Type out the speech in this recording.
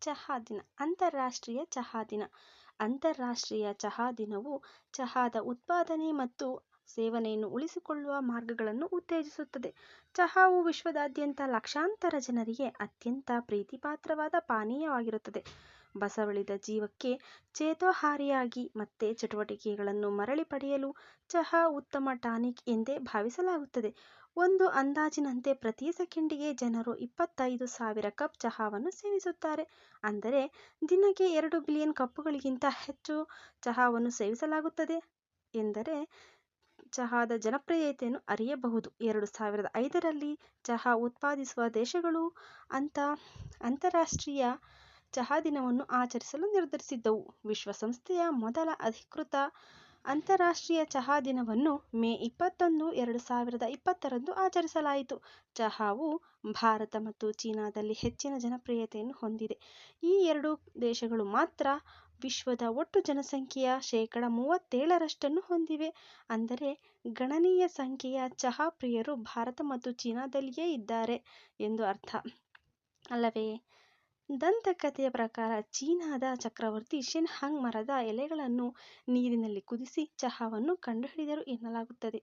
ಚಹಾ ದಿನ, ಅಂತಾರಾಷ್ಟ್ರೀಯ ಚಹಾ ದಿನ ಅಂತಾರಾಷ್ಟ್ರೀಯ ಚಹಾ ದಿನವು ಚಹಾದ ಉತ್ಪಾದನೆ ಮತ್ತು ಸೇವನೆಯನ್ನು ಉಳಿಸಿಕೊಳ್ಳುವ ಮಾರ್ಗಗಳನ್ನು ಉತ್ತೇಜಿಸುತ್ತದೆ. ಚಹಾವು ವಿಶ್ವದಾದ್ಯಂತ ಲಕ್ಷಾಂತರ ಜನರಿಗೆ ಅತ್ಯಂತ ಪ್ರೀತಿಪಾತ್ರವಾದ ಪಾನೀಯವಾಗಿರುತ್ತದೆ. ಬಸವಳಿದ ಜೀವಕ್ಕೆ ಚೇತೋಹಾರಿಯಾಗಿ ಮತ್ತೆ ಚಟುವಟಿಕೆಗಳನ್ನು ಮರಳಿ ಪಡೆಯಲು ಚಹಾ ಉತ್ತಮ ಟಾನಿಕ್ ಎಂದೇ ಭಾವಿಸಲಾಗುತ್ತದೆ. ಒಂದು ಅಂದಾಜಿನಂತೆ ಪ್ರತಿ ಸೆಕೆಂಡಿಗೆ ಜನರು ಇಪ್ಪತ್ತೈದು ಸಾವಿರ ಕಪ್ ಚಹಾವನ್ನು ಸೇವಿಸುತ್ತಾರೆ. ಅಂದರೆ ದಿನಕ್ಕೆ ಎರಡು ಬಿಲಿಯನ್ ಕಪ್ಪುಗಳಿಗಿಂತ ಹೆಚ್ಚು ಚಹಾವನ್ನು ಸೇವಿಸಲಾಗುತ್ತದೆ ಎಂದರೆ ಚಹಾದ ಜನಪ್ರಿಯತೆಯನ್ನು ಅರಿಯಬಹುದು. ಎರಡು ಸಾವಿರದ ಐದರಲ್ಲಿ ಚಹಾ ಉತ್ಪಾದಿಸುವ ದೇಶಗಳು ಅಂತ ಅಂತಾರಾಷ್ಟ್ರೀಯ ಚಹಾ ದಿನವನ್ನು ಆಚರಿಸಲು ನಿರ್ಧರಿಸಿದ್ದವು. ವಿಶ್ವಸಂಸ್ಥೆಯ ಮೊದಲ ಅಧಿಕೃತ ಅಂತಾರಾಷ್ಟ್ರೀಯ ಚಹಾ ದಿನವನ್ನು ಮೇ ಇಪ್ಪತ್ತೊಂದು, ಎರಡು ಸಾವಿರದ ಇಪ್ಪತ್ತರಂದು ಆಚರಿಸಲಾಯಿತು. ಚಹಾವು ಭಾರತ ಮತ್ತು ಚೀನಾದಲ್ಲಿ ಹೆಚ್ಚಿನ ಜನಪ್ರಿಯತೆಯನ್ನು ಹೊಂದಿದೆ. ಈ ಎರಡು ದೇಶಗಳು ಮಾತ್ರ ವಿಶ್ವದ ಒಟ್ಟು ಜನಸಂಖ್ಯೆಯ ಶೇಕಡ ಮೂವತ್ತೇಳರಷ್ಟನ್ನು ಹೊಂದಿವೆ. ಅಂದರೆ ಗಣನೀಯ ಸಂಖ್ಯೆಯ ಚಹಾ ಪ್ರಿಯರು ಭಾರತ ಮತ್ತು ಚೀನಾದಲ್ಲಿಯೇ ಇದ್ದಾರೆ ಎಂದು ಅರ್ಥ, ಅಲ್ಲವೇ. ದಂತಕಥೆಯ ಪ್ರಕಾರ ಚೀನಾದ ಚಕ್ರವರ್ತಿ ಶೆನ್ ಹಂಗ್ ಮರದ ಎಲೆಗಳನ್ನು ನೀರಿನಲ್ಲಿ ಕುದಿಸಿ ಚಹಾವನ್ನು ಕಂಡುಹಿಡಿದರು ಎನ್ನಲಾಗುತ್ತದೆ.